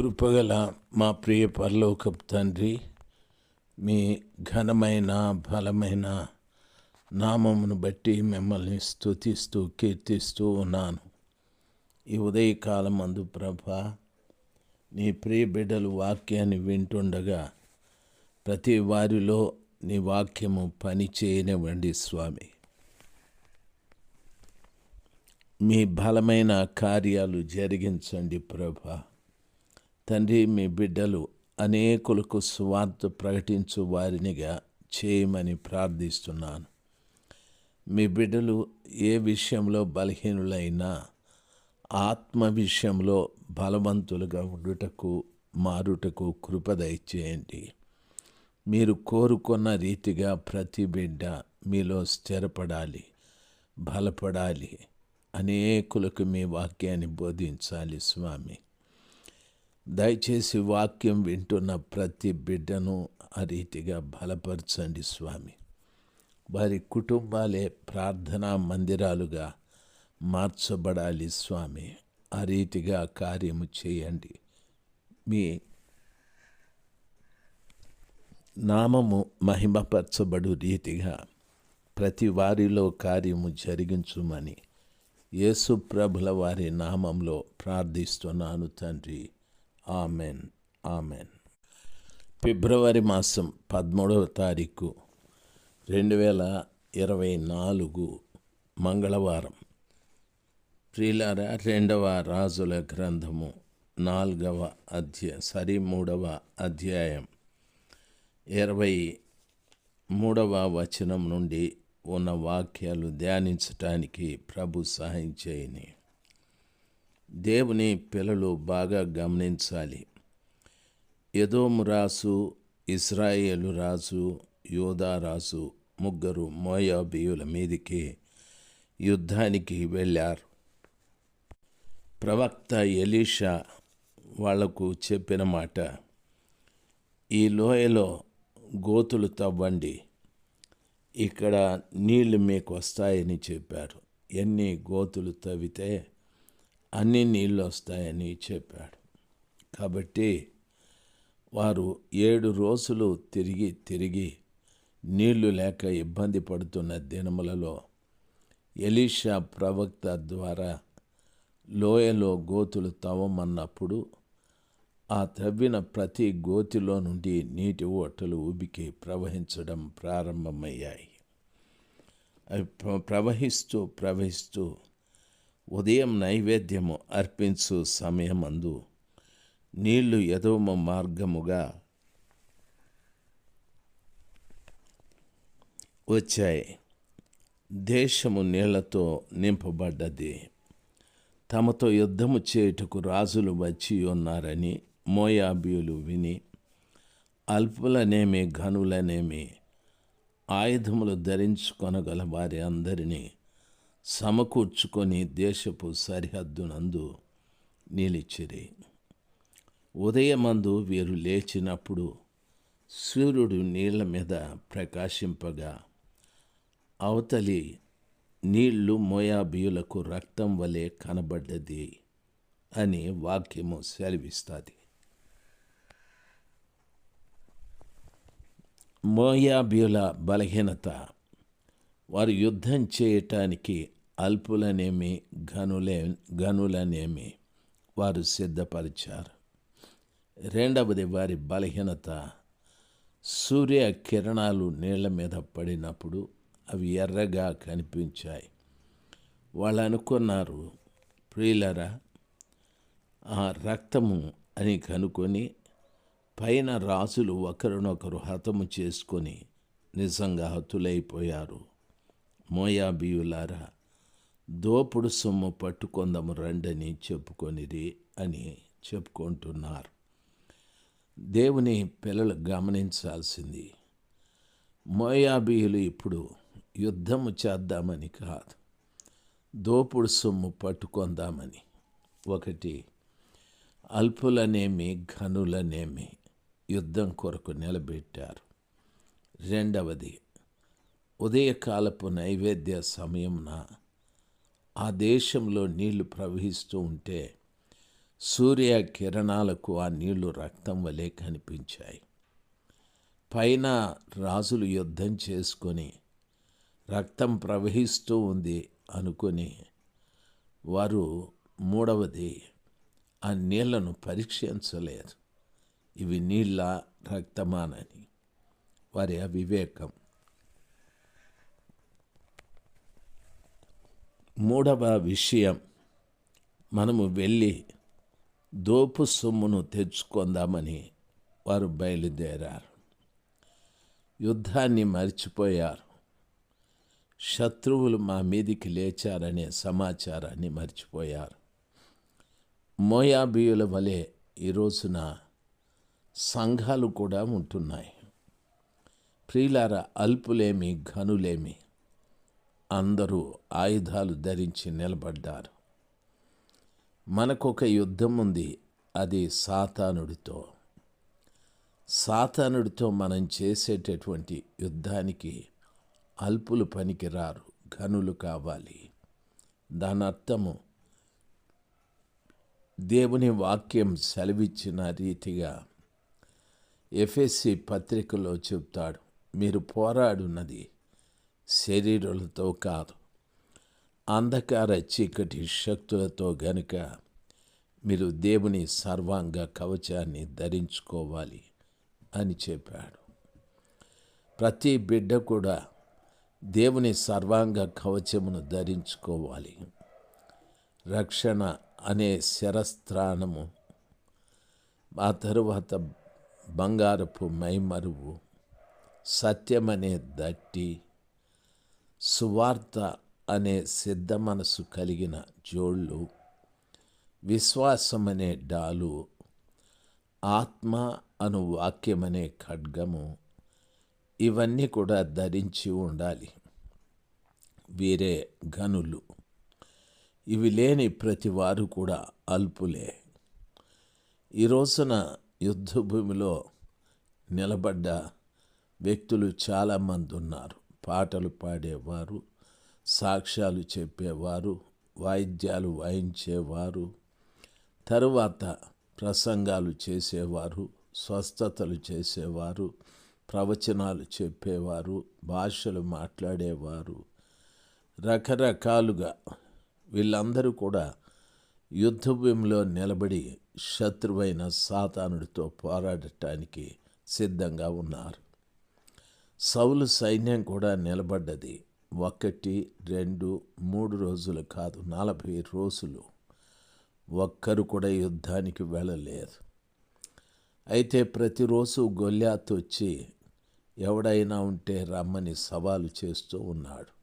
కృపగల మా ప్రియ పరలోకపు తండ్రి మీ ఘనమైన బలమైన నామమును బట్టి మిమ్మల్ని స్థుతిస్తూ కీర్తిస్తూ ఉన్నాను. ఈ ఉదయకాలం అందు ప్రభ నీ ప్రియ బిడ్డలు వాక్యాన్ని వింటుండగా ప్రతి వారిలో నీ వాక్యము పని చేయనివ్వండి స్వామి. మీ బలమైన కార్యాలు జరిగించండి ప్రభా. తండ్రి మీ బిడ్డలు అనేకులకు స్వార్థ ప్రకటించు వారినిగా చేయమని ప్రార్థిస్తున్నాను. మీ బిడ్డలు ఏ విషయంలో బలహీనులైనా ఆత్మ విషయంలో బలవంతులుగా ఉండుటకు మారుటకు కృప దయచేయండి. మీరు కోరుకున్న రీతిగా ప్రతి బిడ్డ మీలో స్థిరపడాలి బలపడాలి. అనేకులకు మీ వాక్యాన్ని బోధించాలి స్వామి. దయచేసి వాక్యం వింటున్న ప్రతి బిడ్డను ఆ రీతిగా బలపరచండి స్వామి. వారి కుటుంబాలే ప్రార్థనా మందిరాలుగా మార్చబడాలి స్వామి. ఆ రీతిగా కార్యము చేయండి. మీ నామము మహిమపరచబడు రీతిగా ప్రతి వారిలో కార్యము జరిగించుమని యేసు ప్రభుల వారి నామంలో ప్రార్థిస్తున్నాను తండ్రి. Amen amen. ఫిబ్రవరి మాసం పదమూడవ తారీఖు రెండు వేల ఇరవై నాలుగు మంగళవారం. ప్రియులార రెండవ రాజుల గ్రంథము నాలుగవ అధ్యాయ సరి మూడవ అధ్యాయం. ఇరవై మూడవ వచనం నుండి ఉన్న వాక్యాలు ధ్యానించటానికి ప్రభు సహాయం చేయని. దేవుని పిల్లలు బాగా గమనించాలి. ఎదోము రాసు ఇస్రాయేలు రాజు యోధా రాజు ముగ్గురు మోయాబియుల మీదికి యుద్ధానికి వెళ్ళారు. ప్రవక్త ఎలీషా వాళ్ళకు చెప్పిన మాట ఈ లోయలో గోతులు తవ్వండి. ఇక్కడ నీళ్ళు మీకు వస్తాయని చెప్పారు. ఎన్ని గోతులు తవ్వితే అన్ని నీళ్ళు వస్తాయని చెప్పాడు. కాబట్టి వారు ఏడు రోజులు తిరిగి తిరిగి నీళ్ళు లేక ఇబ్బంది పడుతున్న దినములలో ఎలీషా ప్రవక్త ద్వారా లోయలో గోతులు తవ్వమన్నప్పుడు ఆ తవ్విన ప్రతి గోతిలో నుండి నీటి ఓటలు ఉబికి ప్రవహించడం ప్రారంభమయ్యాయి. అవి ప్రవహిస్తూ ప్రవహిస్తూ ఉదయం నైవేద్యము అర్పించు సమయమందు నీళ్ళు ఎదవమ మార్గముగా వచ్చాయి. దేశము నీళ్ళతో నింపబడ్డది. తమతో యుద్ధము చేయుటకు రాజులు వచ్చి ఉన్నారని మోయాబియులు విని అల్పులనేమి ఘనులనేమి ఆయుధములు ధరించుకొనగల వారి అందరినీ సమకూర్చుకొని దేశపు సరిహద్దునందు నిలిచిరి. ఉదయమందు వీరు లేచినప్పుడు సూర్యుడు నీళ్ళ మీద ప్రకాశింపగా అవతలి నీళ్ళు మోయాబియులకు రక్తం వలె కనబడ్డది అని వాక్యము సెలవిస్తుంది. మోయాబియుల బలహీనత వారు యుద్ధం చేయటానికి అల్పులనేమి ఘనులే ఘనులనేమి వారు సిద్ధపరిచారు. రెండవది వారి బలహీనత. సూర్య కిరణాలు నీళ్ళ మీద పడినప్పుడు అవి ఎర్రగా కనిపించాయి. వాళ్ళు అనుకున్నారు ప్రియులరా ఆ రక్తము అని కనుకొని పైన రాజులు ఒకరినొకరు హతము చేసుకొని నిజంగా హతులైపోయారు. మోయాబియులారా దోపుడు సొమ్ము పట్టుకొందము రండని చెప్పుకొనిది అని చెప్పుకుంటున్నారు. దేవుని పిల్లలు గమనించాల్సింది మోయాబీయులు ఇప్పుడు యుద్ధము చేద్దామని కాదు దోపుడు సొమ్ము పట్టుకొందామని. ఒకటి అల్పులనేమి ఘనులనేమి యుద్ధం కొరకు నిలబెట్టారు. రెండవది ఉదయకాలపు నైవేద్య సమయంన ఆ దేశంలో నీళ్ళు ప్రవహిస్తూ ఉంటే సూర్య కిరణాలకు ఆ నీళ్ళు రక్తం వలె కనిపించాయి. పైన రాజులు యుద్ధం చేసుకొని రక్తం ప్రవహిస్తూ ఉంది అనుకొని వారు మూడవది ఆ నీళ్ళను పరీక్షించలేదు ఇవి నీళ్ళ రక్తమానని. వారి అవివేకం. మూడవ విషయం మనము వెళ్ళి దోపు సొమ్మును తెచ్చుకుందామని వారు బయలుదేరారు. యుద్ధాన్ని మర్చిపోయారు. శత్రువులు మా మీదికి లేచారనే సమాచారాన్ని మర్చిపోయారు. మోయాబియుల వలె ఈ రోజున సంఘాలు కూడా ఉంటున్నాయి. ప్రియులార అల్పులేమి ఘనులేమి అందరూ ఆయుధాలు ధరించి నిలబడ్డారు. మనకొక యుద్ధం ఉంది అది సాతానుడితో. సాతానుడితో మనం చేసేటటువంటి యుద్ధానికి అల్పులు పనికిరారు ఘనులు కావాలి. దాని అర్థము దేవుని వాక్యం సెలవిచ్చిన రీతిగా ఎఫ్ఎస్సి పత్రికలో చెప్తాడు మీరు పోరాడున్నది శరీరులతో కాదు. అంధకార చీకటి శక్తులతో గనుక మీరు దేవుని సర్వాంగ కవచాన్ని ధరించుకోవాలి అని చెప్పాడు. ప్రతి బిడ్డ కూడా దేవుని సర్వాంగ కవచమును ధరించుకోవాలి. రక్షణ అనే శరస్త్రాణము ఆ తరువాత బంగారపు మైమరువు సత్యమనే దట్టి సువార్త అనే సిద్ధ మనసు కలిగిన జోళ్ళు విశ్వాసమనే డాలు ఆత్మ అను వాక్యమనే ఖడ్గము ఇవన్నీ కూడా ధరించి ఉండాలి. వీరే గనులు ఇవి లేని ప్రతి వారు కూడా అల్పులే. ఈ రోజున యుద్ధభూమిలో నిలబడ్డ వ్యక్తులు చాలామంది ఉన్నారు పాటలు పాడేవారు సాక్ష్యాలు చెప్పేవారు వాయిద్యాలు వాయించేవారు తరువాత ప్రసంగాలు చేసేవారు స్వస్థతలు చేసేవారు ప్రవచనాలు చెప్పేవారు భాషలు మాట్లాడేవారు. రకరకాలుగా వీళ్ళందరూ కూడా యుద్ధభూమిలో నిలబడి శత్రువైన సాతానుడితో పోరాడటానికి సిద్ధంగా ఉన్నారు. సౌలు సైన్యం కూడా నిలబడ్డది. ఒకటి రెండు మూడు రోజులు కాదు నలభై రోజులు. ఒక్కరు కూడా యుద్ధానికి వెళ్ళలేదు. అయితే ప్రతిరోజు గొల్లాత్ వచ్చి ఎవడైనా ఉంటే రమ్మని సవాలు చేస్తూ ఉన్నాడు.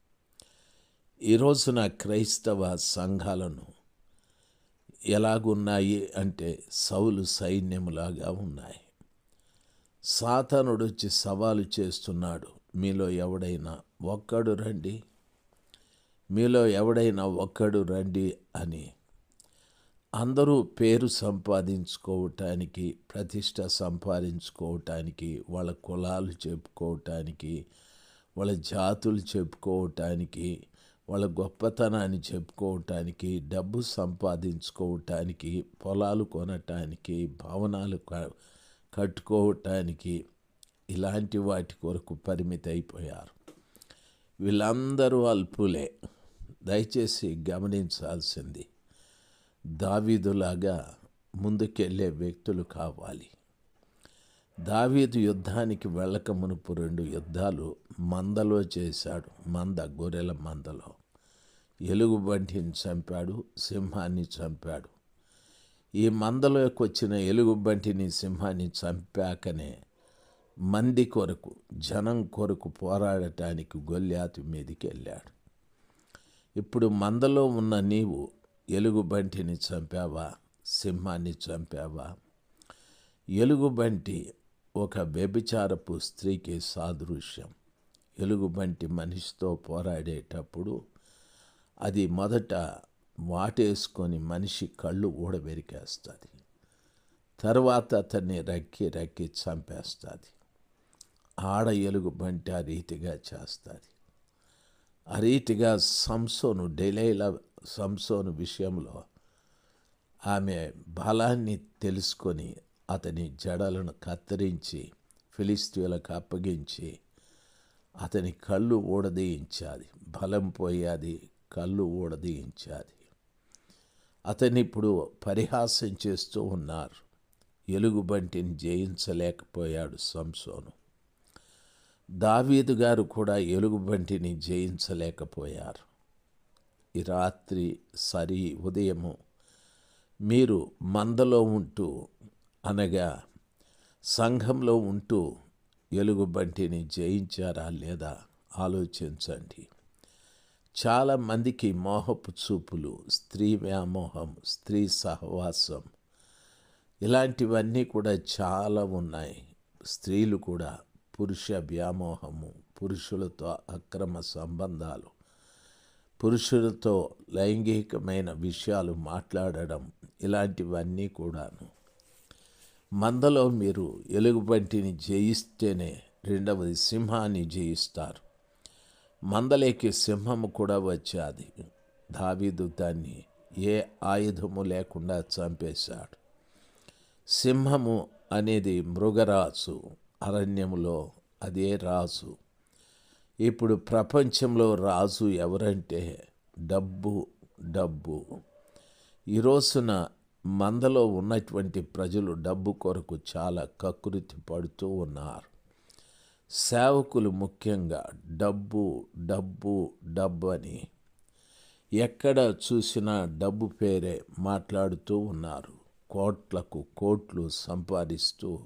ఈరోజు నా క్రైస్తవ సంఘాలను ఎలాగున్నాయి అంటే సౌలు సైన్యములాగా ఉన్నాయి. సాతానుడు వచ్చి సవాలు చేస్తున్నాడు. మీలో ఎవడైనా ఒక్కడు రండి. మీలో ఎవడైనా ఒక్కడు రండి అని. అందరూ పేరు సంపాదించుకోవటానికి ప్రతిష్ట సంపాదించుకోవటానికి వాళ్ళ కులాలు చెప్పుకోవటానికి వాళ్ళ జాతులు చెప్పుకోవటానికి వాళ్ళ గొప్పతనాన్ని చెప్పుకోవటానికి డబ్బు సంపాదించుకోవటానికి పొలాలు కొనటానికి భవనాలు కట్టుకోవటానికి ఇలాంటి వాటి కొరకు పరిమితి అయిపోయారు వీళ్ళందరూ అల్పులే. దయచేసి గమనించాల్సింది. దావీదులాగా ముందుకెళ్ళే వ్యక్తులు కావాలి. దావీదు యుద్ధానికి వెళ్ళక మునుపు రెండు యుద్ధాలు మందలో చేశాడు. మంద గొర్రెల మందలో. ఎలుగుబంటిని చంపాడు సింహాన్ని చంపాడు. ఈ మందలోకి వచ్చిన ఎలుగుబంటిని సింహాన్ని చంపాకనే మంది కొరకు జనం కొరకు పోరాడటానికి గొల్లాతి మీదికి వెళ్ళాడు ఇప్పుడు మందలో ఉన్న నీవు ఎలుగుబంటిని చంపావా? సింహాన్ని చంపావా? ఎలుగుబంటి ఒక వ్యభిచారపు స్త్రీకి సాదృశ్యం. ఎలుగుబంటి మనిషితో పోరాడేటప్పుడు అది మొదట వాటేసుకొని మనిషి కళ్ళు ఊడబెరికేస్తుంది. తర్వాత అతన్ని రక్కి రక్కి చంపేస్తుంది. ఆడ ఎలుగుబంటి ఆ రీతిగా చేస్తుంది. ఆ రీతిగా సంసోను డెలైల సంసోను విషయంలో ఆమె బలాన్ని తెలుసుకొని అతని జడలను కత్తిరించి ఫిలిస్తీన్లకు అప్పగించి అతని కళ్ళు ఊడదీయించాది. బలం పోయాది కళ్ళు ఊడదీయించాది. అతన్ని ఇప్పుడు పరిహాసం చేస్తూ ఉన్నారు. ఎలుగుబంటిని జయించలేకపోయాడు సంసోను. దావీదు గారు కూడా ఎలుగుబంటిని జయించలేకపోయారు. ఈ రాత్రి సరి ఉదయము మీరు మందలో ఉంటూ అనగా సంఘంలో ఉంటూ ఎలుగుబంటిని జయించారా లేదా ఆలోచించండి. చాలామందికి మోహపు చూపులు స్త్రీ వ్యామోహం స్త్రీ సహవాసం ఇలాంటివన్నీ కూడా చాలా ఉన్నాయి. స్త్రీలు కూడా పురుష వ్యామోహము పురుషులతో అక్రమ సంబంధాలు పురుషులతో లైంగికమైన విషయాలు మాట్లాడడం ఇలాంటివన్నీ కూడాను. మందలో మీరు ఎలుగుబంటిని జయిస్తేనే రెండవది సింహాన్ని జయిస్తారు. మందలేకి సింహము కూడా వచ్చాది. దావీదు దాన్ని ఏ ఆయుధము లేకుండా చంపేశాడు. సింహము అనేది మృగరాజు అరణ్యములో అదే రాజు. ఇప్పుడు ప్రపంచంలో రాజు ఎవరంటే డబ్బు డబ్బు. ఈ రోజున మందలో ఉన్నటువంటి ప్రజలు డబ్బు కొరకు చాలా కకృతి పడుతూ ఉన్నారు. సేవకులు ముఖ్యంగా డబ్బు డబ్బు డబ్బు అని ఎక్కడ చూసినా డబ్బు పేరే మాట్లాడుతూ ఉన్నారు. కోట్లకు కోట్లు సంపాదిస్తూ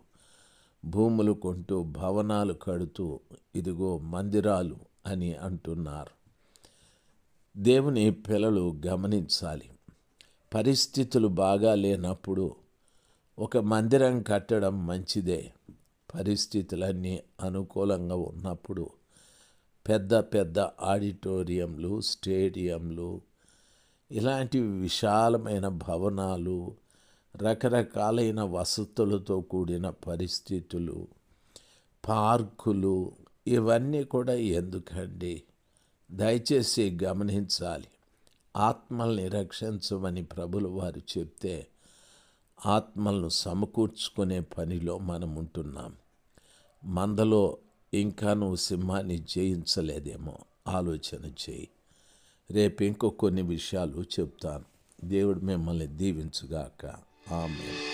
భూములు కొంటూ భవనాలు కడుతూ ఇదిగో మందిరాలు అని అంటున్నారు. దేవుని పిల్లలు గమనించాలి. పరిస్థితులు బాగా లేనప్పుడు ఒక మందిరం కట్టడం మంచిదే. పరిస్థితులన్నీ అనుకూలంగా ఉన్నప్పుడు పెద్ద పెద్ద ఆడిటోరియంలు స్టేడియంలు ఇలాంటి విశాలమైన భవనాలు రకరకాలైన వసతులతో కూడిన పరిస్థితులు పార్కులు ఇవన్నీ కూడా ఎందుకండి? దయచేసి గమనించాలి. ఆత్మల్ని రక్షించమని ప్రభులు వారు చెప్తే ఆత్మలను సమకూర్చుకునే పనిలో మనం ఉంటున్నాం మందలో ఇంకా నువ్వు సింహాన్ని జయించలేదేమో. ఆలోచన చేయి. రేపు ఇంకో కొన్ని విషయాలు చెప్తాను. దేవుడు మిమ్మల్ని దీవించుగాక. ఆమె